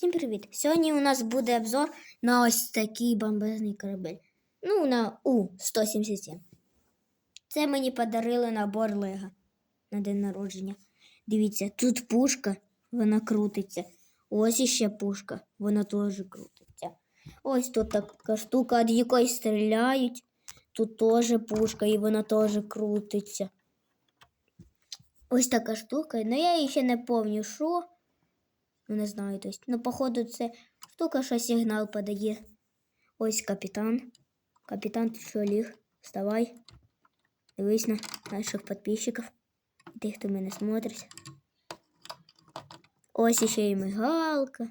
Всім привіт! Сьогодні у нас буде обзор на ось такий бомбезний корабель. Ну, на У-177. Це мені подарили набор Лего на день народження. Дивіться, тут пушка, вона крутиться. Ось іще пушка, вона теж крутиться. Ось тут така штука, від якої стріляють. Тут теж пушка, і вона теж крутиться. Ось така штука, але я її ще не пам'ятаю, що. Ну, не знаю, то есть. Ну, походу, це штука, що сигнал подає. Ось капітан. Капітан, ти що ліг? Вставай. Дивись на наших підписчиків. Тих, хто мене смотрить. Ось іще і мигалка.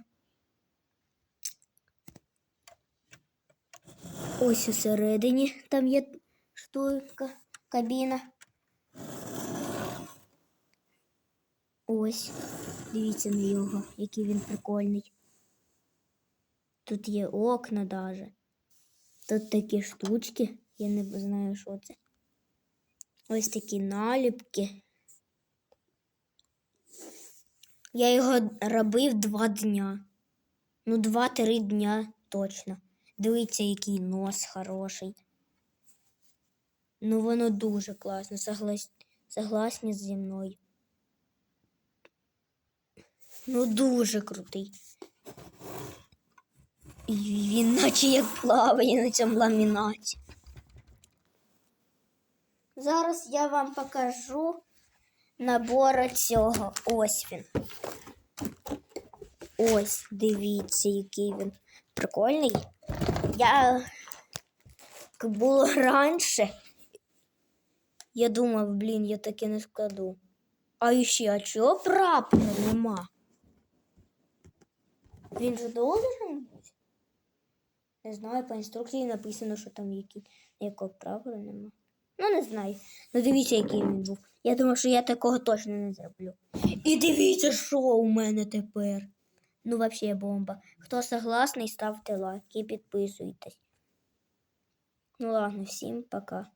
Ось усередині там є штука, кабіна. Ось. Дивіться на його, який він прикольний. Тут є окна даже. Тут такі штучки. Я не знаю, що це. Ось такі наліпки. Я його робив два дня. Ну, два-три дня точно. Дивіться, який нос хороший. Ну, воно дуже класно. Соглас... Согласні зі мною. Ну, дуже крутий. І він наче як плаває на цьому ламінаті. Зараз я вам покажу набор цього. Ось він. Ось, дивіться, який він прикольний. Я як було раніше. Я думав, блін, я таке не складу. А ще, а чого прапора нема? Він же должен бути? Не знаю, по інструкції написано, що там які, прапора нема. Ну, не знаю. Ну дивіться, який він був. Я думаю, що я такого точно не зроблю. І дивіться, що у мене тепер. Ну, взагалі бомба. Хто согласний, ставте лайк і підписуйтесь. Ну ладно, всім пока.